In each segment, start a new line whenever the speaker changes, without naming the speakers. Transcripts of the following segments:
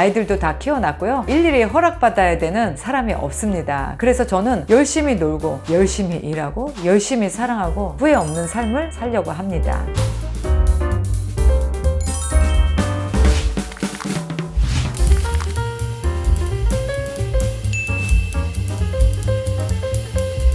아이들도 다 키워놨고요. 일일이 허락받아야 되는 사람이 없습니다. 그래서 저는 열심히 놀고, 열심히 일하고, 열심히 사랑하고, 후회 없는 삶을 살려고 합니다.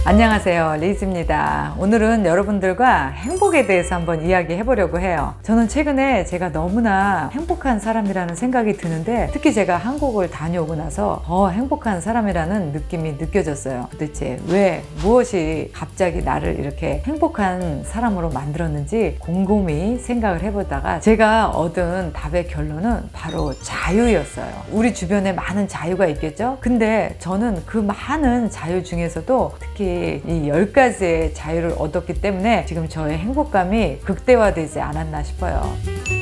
안녕하세요. 리즈입니다. 오늘은 여러분들과 행복에 대해서 한번 이야기해 보려고 해요. 저는 최근에 제가 너무나 행복한 사람이라는 생각이 드는데 특히 제가 한국을 다녀오고 나서 더 행복한 사람이라는 느낌이 느껴졌어요. 도대체 왜, 무엇이 갑자기 나를 이렇게 행복한 사람으로 만들었는지 곰곰이 생각을 해보다가 제가 얻은 답의 결론은 바로 자유였어요. 우리 주변에 많은 자유가 있겠죠? 근데 저는 그 많은 자유 중에서도 특히 이열 가지의 자유를 얻었기 때문에 지금 저의 행복감이 극대화되지 않았나 싶어요.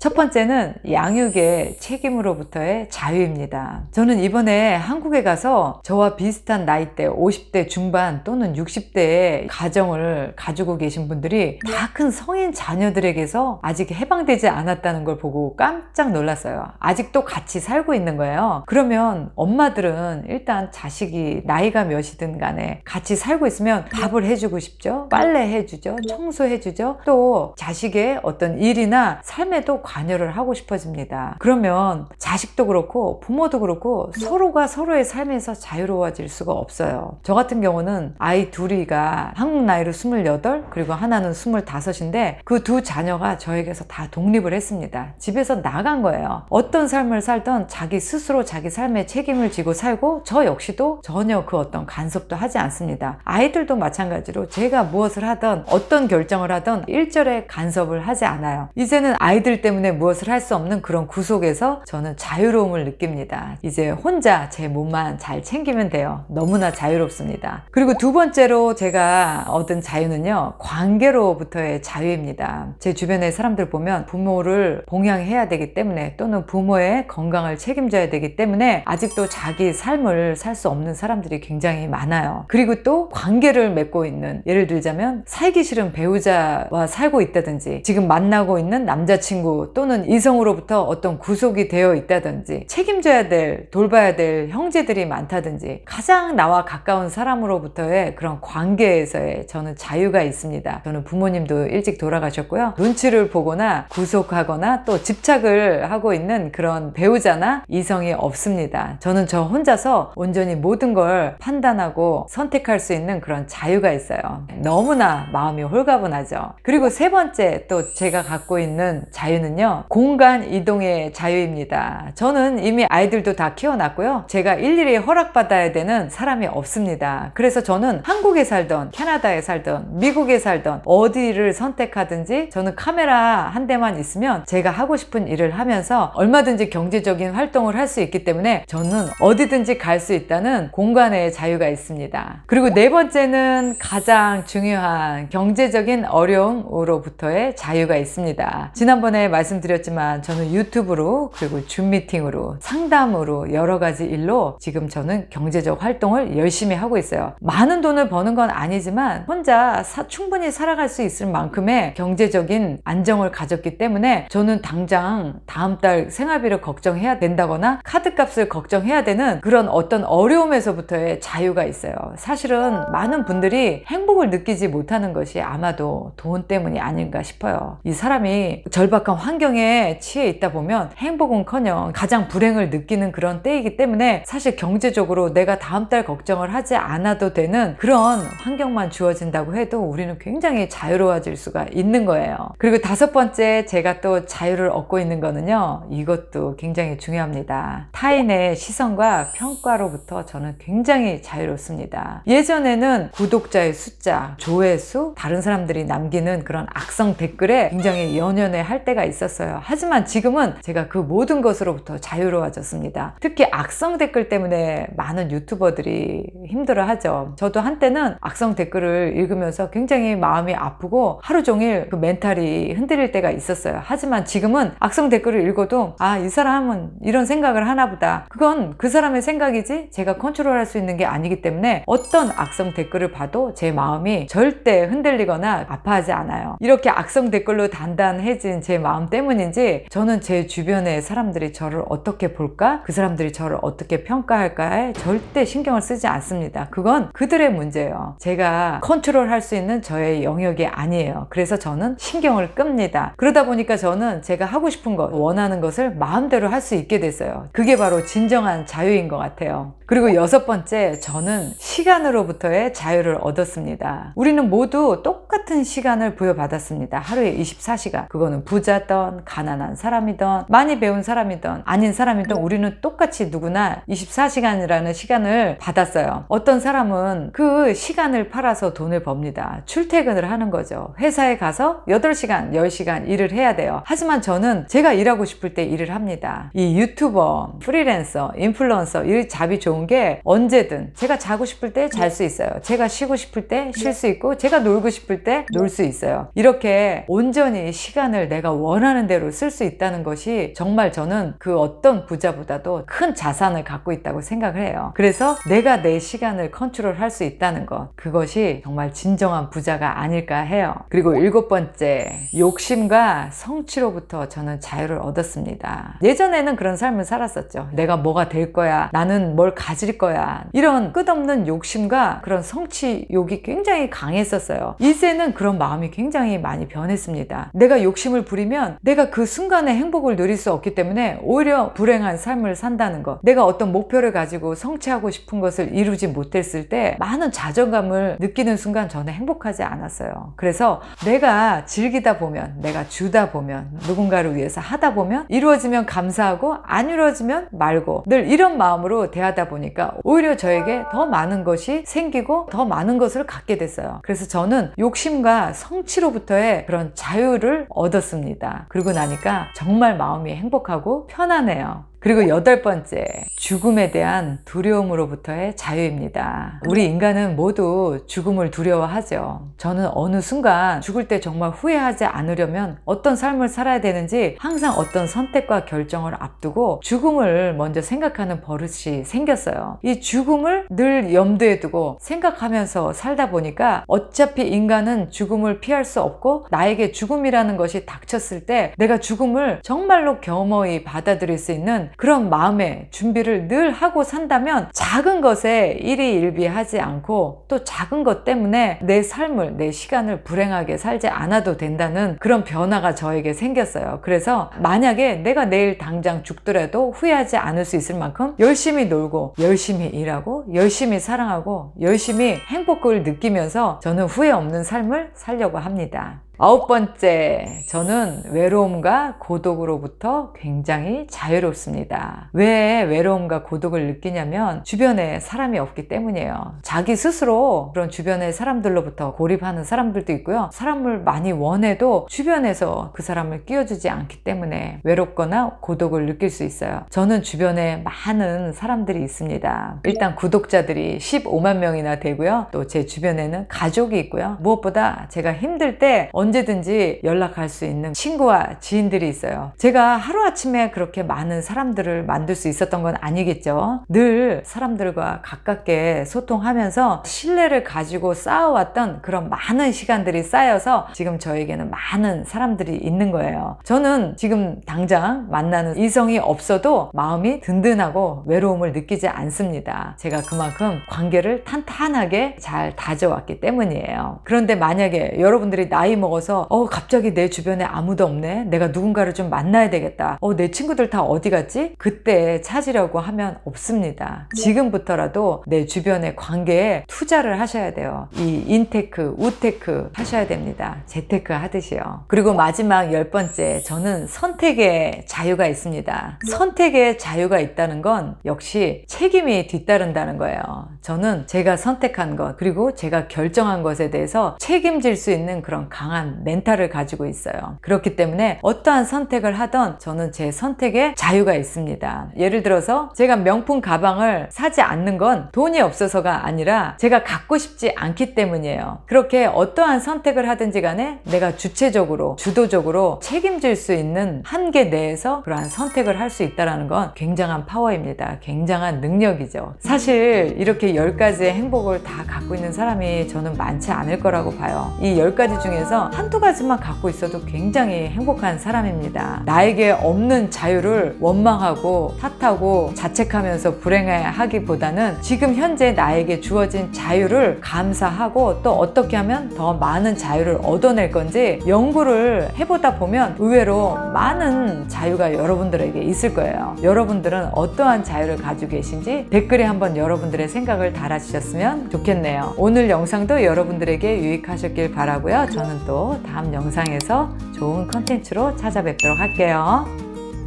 첫 번째는 양육의 책임으로부터의 자유입니다. 저는 이번에 한국에 가서 저와 비슷한 나이대 50대 중반 또는 60대의 가정을 가지고 계신 분들이 다 큰 성인 자녀들에게서 아직 해방되지 않았다는 걸 보고 깜짝 놀랐어요. 아직도 같이 살고 있는 거예요. 그러면 엄마들은 일단 자식이 나이가 몇이든 간에 같이 살고 있으면 밥을 해주고 싶죠. 빨래 해주죠. 청소해주죠. 또 자식의 어떤 일이나 삶에도 관여를 하고 싶어집니다. 그러면 자식도 그렇고 부모도 그렇고 서로가 서로의 삶에서 자유로워질 수가 없어요. 저 같은 경우는 아이 둘이가 한국 나이로 28 그리고 하나는 25인데 그 두 자녀가 저에게서 다 독립을 했습니다. 집에서 나간 거예요. 어떤 삶을 살던 자기 스스로 자기 삶에 책임을 지고 살고 저 역시도 전혀 그 어떤 간섭도 하지 않습니다. 아이들도 마찬가지로 제가 무엇을 하던 어떤 결정을 하던 일절의 간섭을 하지 않아요. 이제는 아이들 때문에 무엇을 할 수 없는 그런 구속에서 저는 자유로움을 느낍니다. 이제 혼자 제 몸만 잘 챙기면 돼요. 너무나 자유롭습니다. 그리고 두 번째로 제가 얻은 자유는요, 관계로부터의 자유입니다. 제 주변의 사람들 보면 부모를 봉양해야 되기 때문에 또는 부모의 건강을 책임져야 되기 때문에 아직도 자기 삶을 살 수 없는 사람들이 굉장히 많아요. 그리고 또 관계를 맺고 있는 예를 들자면 살기 싫은 배우자와 살고 있다든지 지금 만나고 있는 남자친구 또는 이성으로부터 어떤 구속이 되어 있다든지 책임져야 될 돌봐야 될 형제들이 많다든지 가장 나와 가까운 사람으로부터의 그런 관계에서의 저는 자유가 있습니다. 저는 부모님도 일찍 돌아가셨고요. 눈치를 보거나 구속하거나 또 집착을 하고 있는 그런 배우자나 이성이 없습니다. 저는 저 혼자서 온전히 모든 걸 판단하고 선택할 수 있는 그런 자유가 있어요. 너무나 마음이 홀가분하죠. 그리고 세 번째 또 제가 갖고 있는 자유는요. 공간 이동의 자유입니다. 저는 이미 아이들도 다 키워놨고요. 제가 일일이 허락받아야 되는 사람이 없습니다. 그래서 저는 한국에 살던 캐나다에 살던 미국에 살던 어디를 선택하든지 저는 카메라 한 대만 있으면 제가 하고 싶은 일을 하면서 얼마든지 경제적인 활동을 할 수 있기 때문에 저는 어디든지 갈 수 있다는 공간의 자유가 있습니다. 그리고 네 번째는 가장 중요한 경제적인 어려움으로부터의 자유가 있습니다. 지난번에 말씀 드렸지만 저는 유튜브로 그리고 줌 미팅으로 상담으로 여러 가지 일로 지금 저는 경제적 활동을 열심히 하고 있어요. 많은 돈을 버는 건 아니지만 혼자 사- 충분히 살아갈 수 있을 만큼의 경제적인 안정을 가졌기 때문에 저는 당장 다음 달 생활비를 걱정해야 된다거나 카드값을 걱정해야 되는 그런 어떤 어려움에서부터의 자유가 있어요. 사실은 많은 분들이 행복을 느끼지 못하는 것이 아마도 돈 때문이 아닌가 싶어요. 이 사람이 절박한 환경 에 취해 있다 보면 행복은커녕 가장 불행을 느끼는 그런 때이기 때문에 사실 경제적으로 내가 다음 달 걱정을 하지 않아도 되는 그런 환경만 주어진다고 해도 우리는 굉장히 자유로워질 수가 있는 거예요. 그리고 다섯 번째 제가 또 자유를 얻고 있는 거는요. 이것도 굉장히 중요합니다. 타인의 시선과 평가로부터 저는 굉장히 자유롭습니다. 예전에는 구독자의 숫자, 조회수, 다른 사람들이 남기는 그런 악성 댓글에 굉장히 연연해 할 때가 있 었어요. 하지만 지금은 제가 그 모든 것으로부터 자유로워졌습니다. 특히 악성 댓글 때문에 많은 유튜버들이 힘들어 하죠. 저도 한때는 악성 댓글을 읽으면서 굉장히 마음이 아프고 하루 종일 그 멘탈이 흔들릴 때가 있었어요. 하지만 지금은 악성 댓글을 읽어도 아, 이 사람은 이런 생각을 하나 보다. 그건 그 사람의 생각이지 제가 컨트롤할 수 있는 게 아니기 때문에 어떤 악성 댓글을 봐도 제 마음이 절대 흔들리거나 아파하지 않아요. 이렇게 악성 댓글로 단단해진 제 마음 때문인지 저는 제 주변의 사람들이 저를 어떻게 볼까? 그 사람들이 저를 어떻게 평가할까에 절대 신경을 쓰지 않습니다. 그건 그들의 문제예요. 제가 컨트롤 할 수 있는 저의 영역이 아니에요. 그래서 저는 신경을 끕니다. 그러다 보니까 저는 제가 하고 싶은 것, 원하는 것을 마음대로 할 수 있게 됐어요. 그게 바로 진정한 자유인 것 같아요. 그리고 여섯 번째, 저는 시간으로부터의 자유를 얻었습니다. 우리는 모두 똑같은 시간을 부여받았습니다. 하루에 24시간. 그거는 부자 든, 가난한 사람이든, 많이 배운 사람이든, 아닌 사람이든 우리는 똑같이 누구나 24시간이라는 시간을 받았어요. 어떤 사람은 그 시간을 팔아서 돈을 법니다. 출퇴근을 하는 거죠. 회사에 가서 8시간, 10시간 일을 해야 돼요. 하지만 저는 제가 일하고 싶을 때 일을 합니다. 이 유튜버, 프리랜서, 인플루언서, 이 잡이 좋은 게 언제든 제가 자고 싶을 때 잘 수 있어요. 제가 쉬고 싶을 때 쉴 수 있고 제가 놀고 싶을 때 놀 수 있어요. 이렇게 온전히 시간을 내가 원하는 대로 쓸 수 있다는 것이 정말 저는 그 어떤 부자보다도 큰 자산을 갖고 있다고 생각을 해요. 그래서 내가 내 시간을 컨트롤 할 수 있다는 것. 그것이 정말 진정한 부자가 아닐까 해요. 그리고 일곱 번째, 욕심과 성취로부터 저는 자유를 얻었습니다. 예전에는 그런 삶을 살았었죠. 내가 뭐가 될 거야. 나는 뭘 가질 거야. 이런 끝없는 욕심과 그런 성취욕이 굉장히 강했었어요. 이제는 그런 마음이 굉장히 많이 변했습니다. 내가 욕심을 부리면 내가 그 순간의 행복을 누릴 수 없기 때문에 오히려 불행한 삶을 산다는 것. 내가 어떤 목표를 가지고 성취하고 싶은 것을 이루지 못했을 때 많은 자존감을 느끼는 순간 저는 행복하지 않았어요. 그래서 내가 즐기다 보면, 내가 주다 보면, 누군가를 위해서 하다 보면 이루어지면 감사하고 안 이루어지면 말고 늘 이런 마음으로 대하다 보니까 오히려 저에게 더 많은 것이 생기고 더 많은 것을 갖게 됐어요. 그래서 저는 욕심과 성취로부터의 그런 자유를 얻었습니다. 그리고 나니까 정말 마음이 행복하고 편안해요. 그리고 여덟 번째, 죽음에 대한 두려움으로부터의 자유입니다. 우리 인간은 모두 죽음을 두려워하죠. 저는 어느 순간 죽을 때 정말 후회하지 않으려면 어떤 삶을 살아야 되는지 항상 어떤 선택과 결정을 앞두고 죽음을 먼저 생각하는 버릇이 생겼어요. 이 죽음을 늘 염두에 두고 생각하면서 살다 보니까 어차피 인간은 죽음을 피할 수 없고 나에게 죽음이라는 것이 닥쳤을 때 내가 죽음을 정말로 겸허히 받아들일 수 있는 그런 마음의 준비를 늘 하고 산다면 작은 것에 일희일비하지 않고 또 작은 것 때문에 내 삶을, 내 시간을 불행하게 살지 않아도 된다는 그런 변화가 저에게 생겼어요. 그래서 만약에 내가 내일 당장 죽더라도 후회하지 않을 수 있을 만큼 열심히 놀고, 열심히 일하고, 열심히 사랑하고, 열심히 행복을 느끼면서 저는 후회 없는 삶을 살려고 합니다. 아홉 번째, 저는 외로움과 고독으로부터 굉장히 자유롭습니다. 왜 외로움과 고독을 느끼냐면 주변에 사람이 없기 때문이에요. 자기 스스로 그런 주변의 사람들로부터 고립하는 사람들도 있고요. 사람을 많이 원해도 주변에서 그 사람을 끼워주지 않기 때문에 외롭거나 고독을 느낄 수 있어요. 저는 주변에 많은 사람들이 있습니다. 일단 구독자들이 15만 명이나 되고요. 또 제 주변에는 가족이 있고요. 무엇보다 제가 힘들 때 언제든지 연락할 수 있는 친구와 지인들이 있어요. 제가 하루아침에 그렇게 많은 사람들을 만들 수 있었던 건 아니겠죠. 늘 사람들과 가깝게 소통하면서 신뢰를 가지고 쌓아왔던 그런 많은 시간들이 쌓여서 지금 저에게는 많은 사람들이 있는 거예요. 저는 지금 당장 만나는 이성이 없어도 마음이 든든하고 외로움을 느끼지 않습니다. 제가 그만큼 관계를 탄탄하게 잘 다져왔기 때문이에요. 그런데 만약에 여러분들이 나이 먹어 서 어 갑자기 내 주변에 아무도 없네. 내가 누군가를 좀 만나야 되겠다. 어 내 친구들 다 어디 갔지? 그때 찾으려고 하면 없습니다. 지금부터라도 내 주변의 관계에 투자를 하셔야 돼요. 이 인테크, 우테크 하셔야 됩니다. 재테크 하듯이요. 그리고 마지막 열 번째, 저는 선택의 자유가 있습니다. 선택의 자유가 있다는 건 역시 책임이 뒤따른다는 거예요. 저는 제가 선택한 것, 그리고 제가 결정한 것에 대해서 책임질 수 있는 그런 강한 멘탈을 가지고 있어요. 그렇기 때문에 어떠한 선택을 하던 저는 제 선택에 자유가 있습니다. 예를 들어서 제가 명품 가방을 사지 않는 건 돈이 없어서가 아니라 제가 갖고 싶지 않기 때문이에요. 그렇게 어떠한 선택을 하든지 간에 내가 주체적으로, 주도적으로 책임질 수 있는 한계 내에서 그러한 선택을 할 수 있다는 건 굉장한 파워입니다. 굉장한 능력이죠. 사실 이렇게 10가지의 행복을 다 갖고 있는 사람이 저는 많지 않을 거라고 봐요. 이 10가지 중에서 한두 가지만 갖고 있어도 굉장히 행복한 사람입니다. 나에게 없는 자유를 원망하고 탓하고 자책하면서 불행해하기보다는 지금 현재 나에게 주어진 자유를 감사하고 또 어떻게 하면 더 많은 자유를 얻어낼 건지 연구를 해보다 보면 의외로 많은 자유가 여러분들에게 있을 거예요. 여러분들은 어떠한 자유를 가지고 계신지 댓글에 한번 여러분들의 생각을 달아주셨으면 좋겠네요. 오늘 영상도 여러분들에게 유익하셨길 바라고요. 저는 또 다음 영상에서 좋은 컨텐츠로 찾아뵙도록 할게요.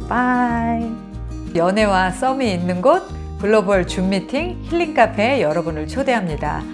바이. 연애와 썸이 있는 곳 글로벌 줌 미팅 힐링 카페에 여러분을 초대합니다.